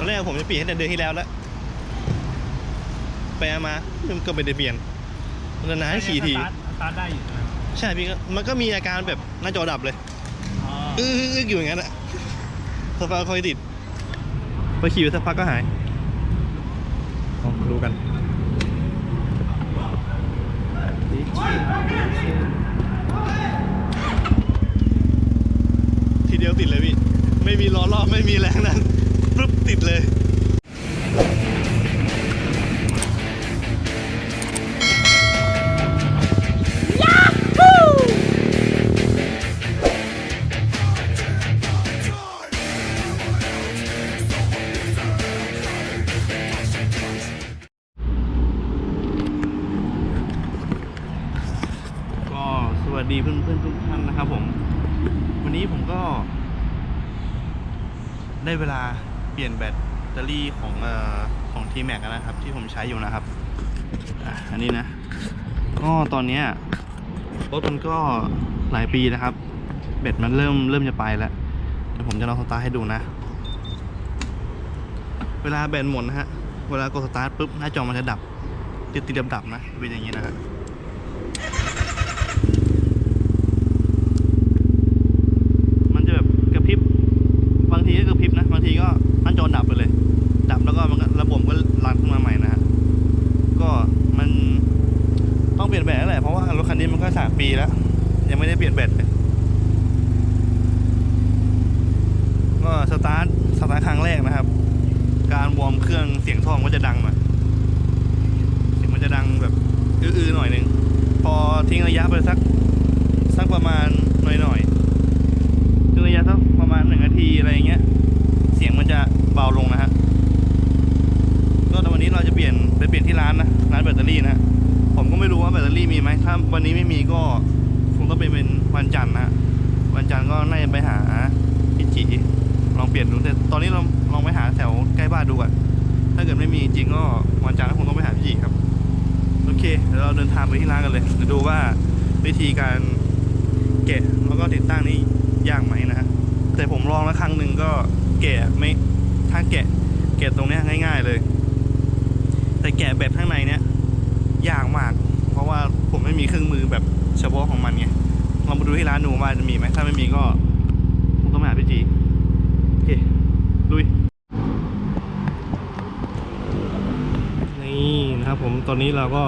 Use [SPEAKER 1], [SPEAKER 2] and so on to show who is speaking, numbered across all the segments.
[SPEAKER 1] อนแรกผมจะเปลี่ยนให้แต่เดือนที่แล้วแล้วไปเอามามันก็ไม่ได้เปลี่ยนมันนานๆขี่ที
[SPEAKER 2] สตาร์ทสตาร์ทได้อยู่ใช่ไหม
[SPEAKER 1] ใช่พี่ก็มันก็มีอาการแบบหน้าจอดับเลย
[SPEAKER 2] อ๋อ
[SPEAKER 1] อึ้งๆๆอยู่อย่างนั้นอะสักพักค่อยติดพอขี่ไปสักพักก็หายลองดูกันทีเดียวติดเลยพี่ ไม่มีล้อรอบไม่มีแรงนั้น ปุ๊บติดเลยก็สวัสดีเพื่อนๆทุกท่านนะครับผม วันนี้ผมก็ได้เวลา เปลี่ยนแบตเตอรี่ของอของ t m a x นะครับ ที่ผมใช้อยู่นะครับอันนี้นะ ก็ตอนนี้รถมันก็หลายปีนะครับแบตมันเริ่มเริ่มจะไปแล้วเดี๋ยวผมจะลองสตาร์ทให้ดูนะ เวลาแบตหมดนะฮะ เวลากดสตาร์ทปุ๊บหน้าจอมันจะดับติดติดดับดับนะเป็นอย่างนี้นะฮะ มันจะแบบกระพริบบางทีก็กระพริบนะ บางทีก็หน้าจอดับไปเลย ดับแล้วก็มันก็ระบบก็รันขึ้นมาใหม่นะฮะก็มันต้องเปลี่ยนแบตแล้วแหละเพราะว่ารถคั นี้มันก็สามปีแล้ว ยังไม่ได้เปลี่ยนแบตเลยก็สตาร์ทสตาร์ทครั้งแรกนะครับ การวอร์มเครื่องเสียงท่อมก็จะดังหน่อยเสียงมันจะดังแบบอื้อๆหน่อยนึงพอทิ้งระยะไปสัก ลี่ยนดูแต่ตอนนี้เราลองไปหาแถวใกล้บ้านดูก่อนถ้าเกิดไม่มีจริงก็วันจันทร์ก็คงต้องไปหาพี่จีครับ โอเคเดี๋ยวเราเดินทางไปที่ร้านกันเลยเดี๋ยวดูว่าวิธีการแกะแล้วก็ติดตั้งนี่ยากไหมนะฮะแต่ผมลองแล้วครั้งหนึ่งก็แกะไม่ถ้าแกะแกะตรงนี้ง่าย ๆเลย แต่แกะแบบข้างในเนี้ยยากมาก เพราะว่าผมไม่มีเครื่องมือแบบเฉพาะของมันไงลองมาดูที่ร้านดูว่าจะมีไหมถ้าไม่มีก็คงต้องไปหาพี่จีโอ เคลุย นี่นะครับผมตอนนี้เราก็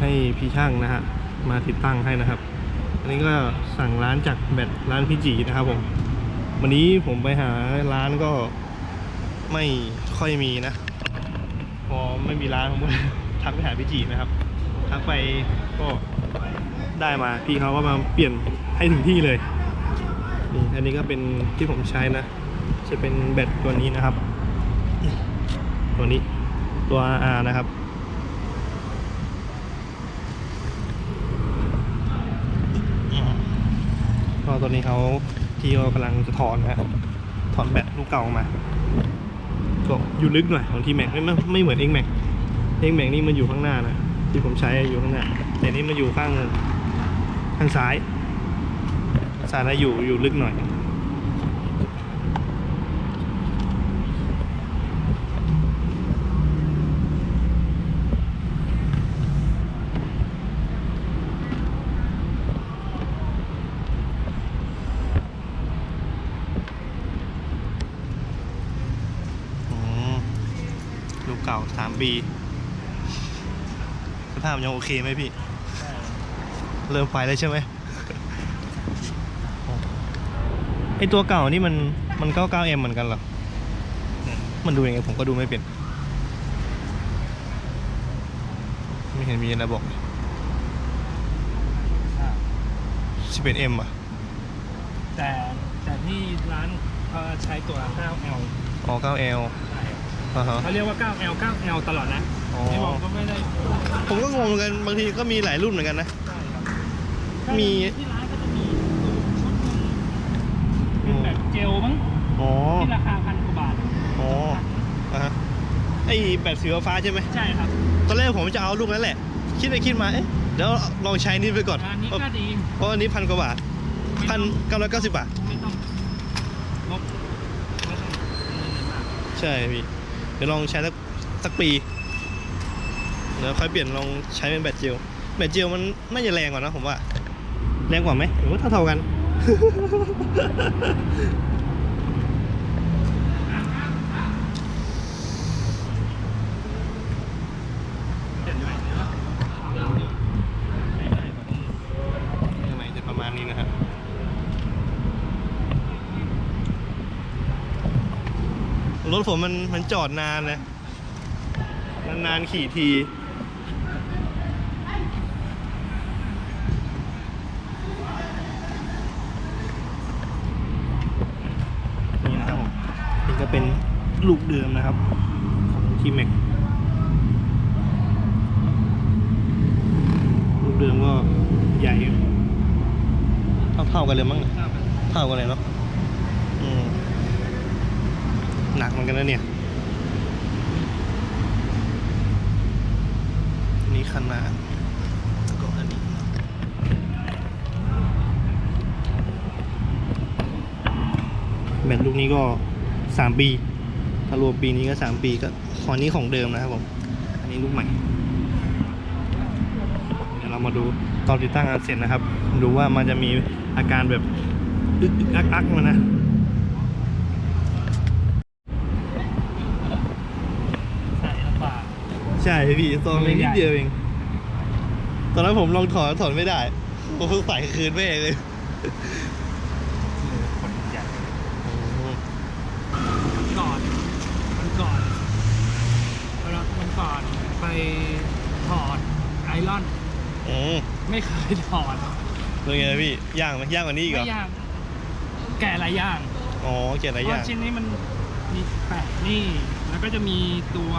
[SPEAKER 1] ให้พี่ช่างนะฮะมาติดตั้งให้นะครับ อันนี้ก็สั่งร้านจากแบตร้านพี่จีนะครับผมวันนี้ผมไปหาร้านก็ไม่ค่อยมีนะ พอไม่มีร้านผมทักไปหาพี่จีนะครับทักไปก็ได้มาพี่เขาก็มาเปลี่ยนให้ถึงที่เลยนี่อันนี้ก็เป็นที่ผมใช้นะ จะเป็นแบตตัวนี้นะครับ ตัวนี้ตัว R นะครับ ก็ตัวนี้เขาที่เขากำลังจะถอนนะถอนแบตลูกเก่ามาก็อยู่ลึกหน่อยของทีแม็กไม่ไม่ไม่เหมือนเอ็งแม็กเอ็งแม็กนี่มันอยู่ข้างหน้านะที่ผมใช้อยู่ข้างหน้าแต่นี่มันอยู่ข้างข้างซ้ายซ้ายแล้วอยู่อยู่ลึกหน่อย อืมลู กเก่าสามปีสภาพยังโอเคไหมพี่ เริ่มไฟแล้วใช่ไหมไอตัวเก่านี่มันมัน 99M เหมือนกันเหรอ มันดูยังไงผมก็ดูไม่เป็น ไม่เห็นมีอะไรบอก 11M อะ
[SPEAKER 2] แต่แต่ที่ร้านเขาใช้ตัว 9L
[SPEAKER 1] อ๋อ 9L
[SPEAKER 2] ใช่ครับ
[SPEAKER 1] อ่าฮะ
[SPEAKER 2] เขาเรียกว่า 9L 9L ตลอดนะ
[SPEAKER 1] อ๋อ
[SPEAKER 2] ที่ผมก็ไม่ได้
[SPEAKER 1] ผมก็งงเหมือนกันบางทีก็มีหลายรุ่นเหมือนกันนะ
[SPEAKER 2] ใช่ครับ
[SPEAKER 1] มี
[SPEAKER 2] ที่ร้านก็จะมีชุดหนึงเป็นแบบเจลมั้ง
[SPEAKER 1] อ๋อ
[SPEAKER 2] ที่ราคาพันกว่าบาท
[SPEAKER 1] อ๋ออะฮะไอแบตสีฟ้าๆใช่ไหม
[SPEAKER 2] ใช่ครับ
[SPEAKER 1] ตอนแรกผมจะเอาลูกนั้นแหละ คิดไปคิดมา เอ๊ะเดี๋ยวลองใช้นี่ไปก่อน
[SPEAKER 2] ร้านนี้ก็ดี
[SPEAKER 1] เพราะอันนี้พันกว่าบาทพันเก้าร้อยเก้าสิบบาท
[SPEAKER 2] ไม่ต้องลบไม่ต้องเงินมาก
[SPEAKER 1] ใช่พี่ เดี๋ยวลองใช้สักสักปีเดี๋ยวค่อยเปลี่ยนลองใช้เป็นแบตเจลแบตเจลมันน่าจะแรงกว่านะผมว่า แรงกว่าไหมหรือว่าเท่าเท่าๆกัน ข้างในจะประมาณนี้นะครับ รถผมมันมันจอดนานนะนานๆขี่ทีนี่นะครับผมนี่ก็เป็นลูกเดิมนะครับ ของทีเม็กลูกเดิมก็ใหญ่เท่าๆกันเลยมั้งเนี่ยเท่ากันเลยเนาะอืม หนักเหมือนกันนะเนี่ย นี่ขนาดก็อันนี้แบตลูกนี้ก็สามปีถ้ารวมปีนี้ก็สามปีก็ของนี้ของเดิมนะครับผม อันนี้ลูกใหม่ เดี๋ยวเรามาดูตอนติดตั้งอันเสร็จนะครับ ดูว่ามันจะมีอาการแบบอึกอึกอักอักมานะ
[SPEAKER 2] ใส่ลำบาก
[SPEAKER 1] ใช่พี่ตอนนี้นิดเดียวเอง ตอนนั้นผมลองถอนถอนไม่ได้ ผมเพิ่งใส่คืนไปเองเลย
[SPEAKER 2] คนใหญ่ก่อนมันก่อนเรามันก่อนไปถอดไอรอน
[SPEAKER 1] อืม
[SPEAKER 2] ไม่เคยถอด
[SPEAKER 1] เป็นไงพี่ย่างไหมย่างกว่านี้อีกเหร
[SPEAKER 2] ไม่
[SPEAKER 1] อ
[SPEAKER 2] ยากแก่หลายอย่าง
[SPEAKER 1] อ๋อเกียรติอะไร
[SPEAKER 2] เพ
[SPEAKER 1] ย่าง
[SPEAKER 2] ราะชิ้นนี้มันมีแปะนี่ แล้วก็จะมีตัว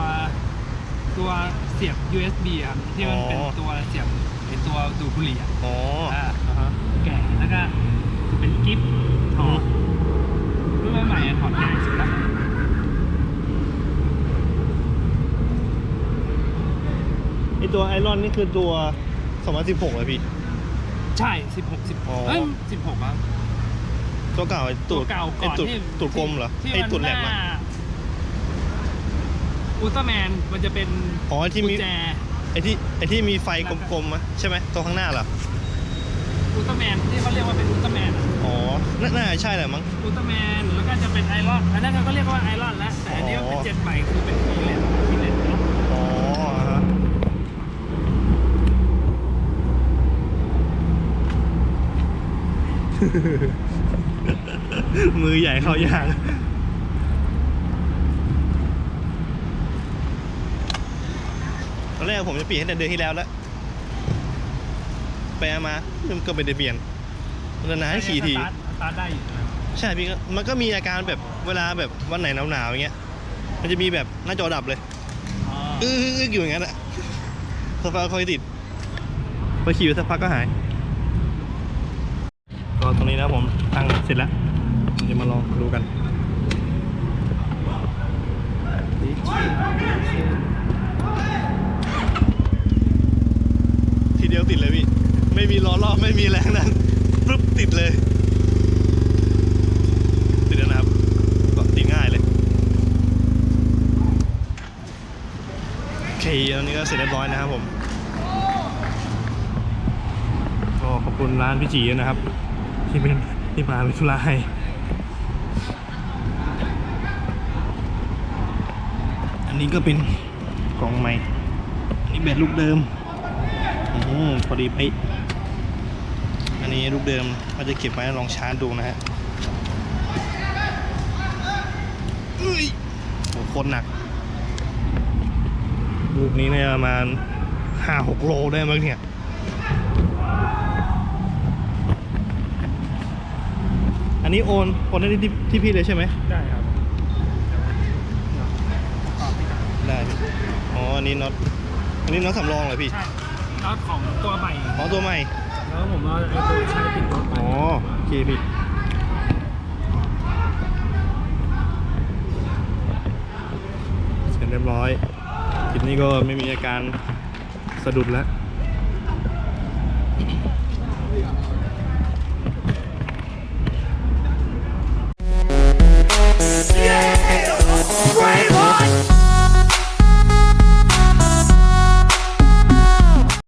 [SPEAKER 2] ตัวเสียบ USB อะที่มันเป็นตัวเสียบไอตัวดูดบุหรี่อะ
[SPEAKER 1] อ๋อ
[SPEAKER 2] อ่า
[SPEAKER 1] อ่าฮะ
[SPEAKER 2] แก่แล้วก็จะเป็นกิฟต์ถอดรุ่นใหม่ๆอะถอดง่ายสุดละ
[SPEAKER 1] ไอตัวไอรอนนี่คือตัว2016เลยพี่
[SPEAKER 2] ใช่สิบหกสิบ
[SPEAKER 1] อ๋อ
[SPEAKER 2] เอ้ยสิบหกอะ
[SPEAKER 1] ตัวเก่าไอ
[SPEAKER 2] ตั
[SPEAKER 1] ตู
[SPEAKER 2] ว
[SPEAKER 1] ด
[SPEAKER 2] เก่า
[SPEAKER 1] ไอ
[SPEAKER 2] ก่อน
[SPEAKER 1] ตูด
[SPEAKER 2] ที่
[SPEAKER 1] ตูดกลมเหรอ
[SPEAKER 2] ที่
[SPEAKER 1] ไอตูดแหลม
[SPEAKER 2] มัน
[SPEAKER 1] อะ
[SPEAKER 2] น้า อุลตร้าแมนมันจะเป็น
[SPEAKER 1] อ๋อไอที่
[SPEAKER 2] กุ
[SPEAKER 1] มี
[SPEAKER 2] ญแจ
[SPEAKER 1] ไอที่ไอที่มีไฟกลมๆอะใช่ไหมตัวข้างหน้าเหรอ
[SPEAKER 2] อุลตร้าแมนที่เขาเรียกว่าเป็นอุลตร้าแมนอะ
[SPEAKER 1] อ๋อน่าน่าจะใช่แหละมั้ง
[SPEAKER 2] อุลตร้าแมนแล้วก็จะเป็นไอรอนอันนั้นเขาก็เรียกว่าไอรอนแล้วแต่อันนี้มันเป็น
[SPEAKER 1] อ๋อ
[SPEAKER 2] เจ็ดใหม่คือเป็นฟีเลนฟีเลนเนาะ
[SPEAKER 1] อ๋ออ่าฮะมือใหญ่เข้ายาง ตอนแรกผมจะเปลี่ยนตั้งแต่เดือนที่แล้วแล้วไปเอามามันก็ไม่ได้เปลี่ยนนานๆขี่ที
[SPEAKER 2] สตาร์ทสตาร์ทได้อยู่นะ
[SPEAKER 1] ใช่พี่ก็มันก็มีอาการแบบเวลาแบบวันไหนหนาวๆอย่างเงี้ย มันจะมีแบบหน้าจอดับเลย
[SPEAKER 2] อ๋อ
[SPEAKER 1] อึ๊กๆอยู่อย่างนั้นอะสักพักค่อยติดพอขี่ไปสักพักก็หาย ก็ตรงนี้นะผมตั้งเสร็จแล้วเดี๋ยวมาลองดูกัน ทีเดียวติดเลยพี่ ไม่มีล้อรอบไม่มีแรงนั้นปุ๊บติดเลยติดนะครับก็ติดง่ายเลยโอเคตอนนี้ก็เสร็จเรียบร้อยนะครับผมก็ขอบคุณร้านพี่จีนะครับ ที่เป็นที่พาไปธุระให้อันนี้ก็เป็นกล่องใหม่อันนี้แบตลูกเดิมอืมพอดีไปะอั นนี้ลูกเดิมก็จะเก็บไว้ลองชาร์จดูนะฮะเอ้ยโหโคตรหนัก ลูกนี้เนี่ยประมาณห้าหกโลได้มั้งเนี่ยอันนี้โอนโอนได้ที่ที่พี่เลยใช่ไหม
[SPEAKER 2] ได้ครับประกอบไม่ได้
[SPEAKER 1] ได้พี่อ๋ออันนี้น็อตอันนี้น็อตสำรองเหรอพี่
[SPEAKER 2] ใช่น็อตของตัวใหม่
[SPEAKER 1] อ๋อตัวใหม่
[SPEAKER 2] แล้วผมเอาไอ้ตัวใช้ติดรถไป
[SPEAKER 1] อ๋อโอเคพี่เสร็จเรียบร้อยคลิปนี้ก็ไม่มีอาการสะดุดแล้ว
[SPEAKER 3] Yeah! แก๊ส